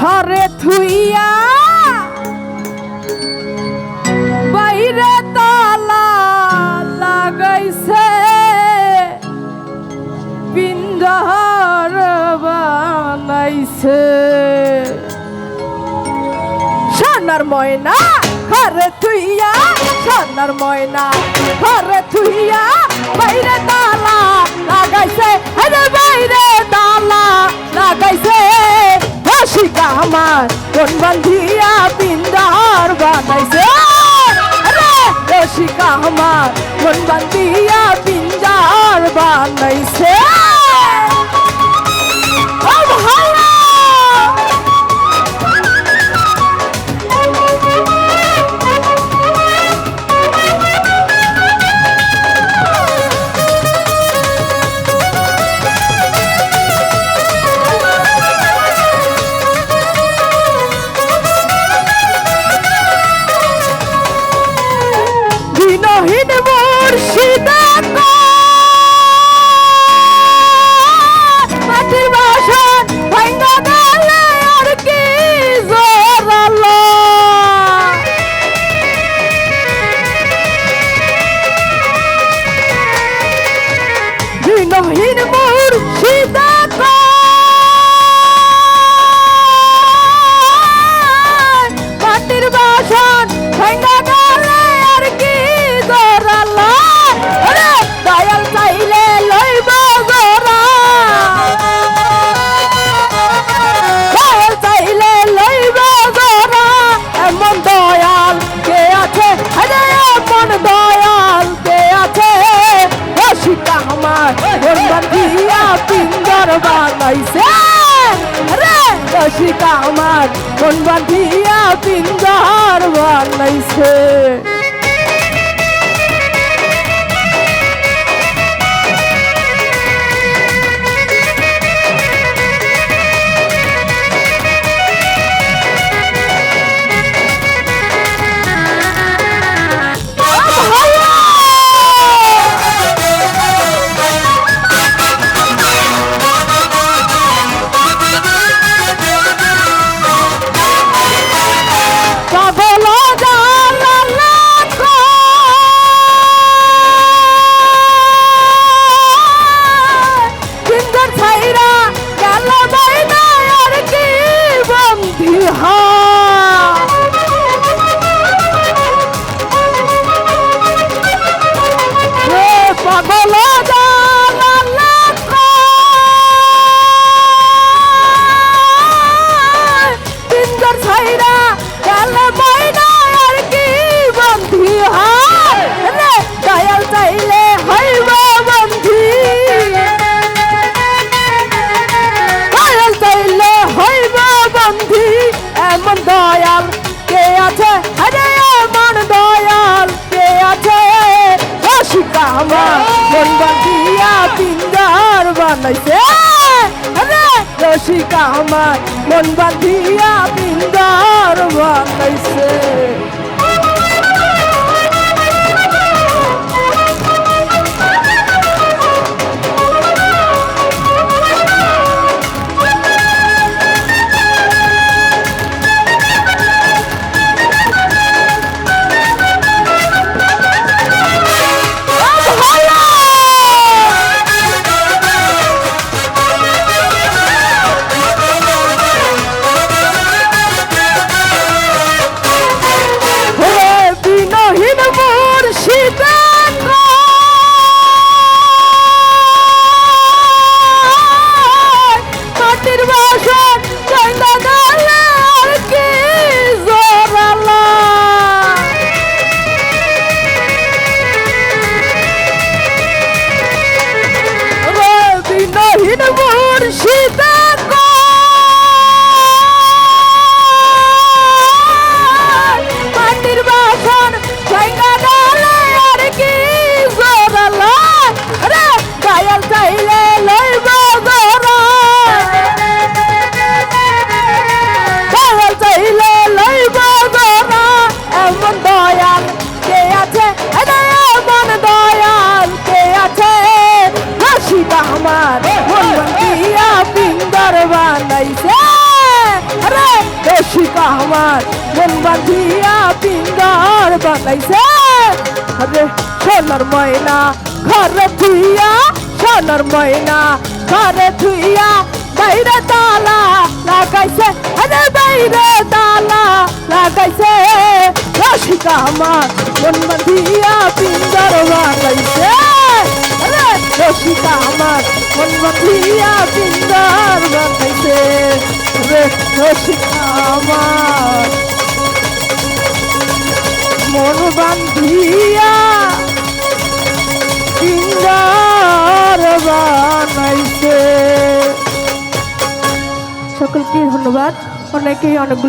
ঘরে থুইয়া বাইরে তালা লাগাইছে। পিন্দর বানাইছে। সোনার ময়না ঘরে থুইয়া, সোনার ময়না ঘরে থুইয়া বাইরে তালা লাগাইছে। বাইরে তালা লাগাইছে। আশিক আমার কোন বন্ধিয়া পিন মন বাঁধিয়া পিঞ্জর বানাইছে। রে রসিকা আমার মন বাঁধিয়া পিঞ্জর বানাইছে। বানাইছে। রসিকা আমার মন বাঁধিয়া বিন্দার বানাইছে। বাঁধিয়া পিঙ্গার বানাইছে। আরে, সোনার ময়না, ঘরে থুইয়া সোনার ময়না, ঘরে থুইয়া বাইরে তালা লাগাইছে। আরে, বাইরে তালা লাগাইছে। রসিকা আমার মন বাঁধিয়া পিঙ্গার বানাইছে। আরে, রসিকা আমার মন বাঁধিয়া পিঙ্গার বানাইছে। রে রসিকা আমার মন বান্ধিয়া সিঙ্গার বানাইছে। সকলকে ধন্যবাদ। অনেকেই অনেকগুলো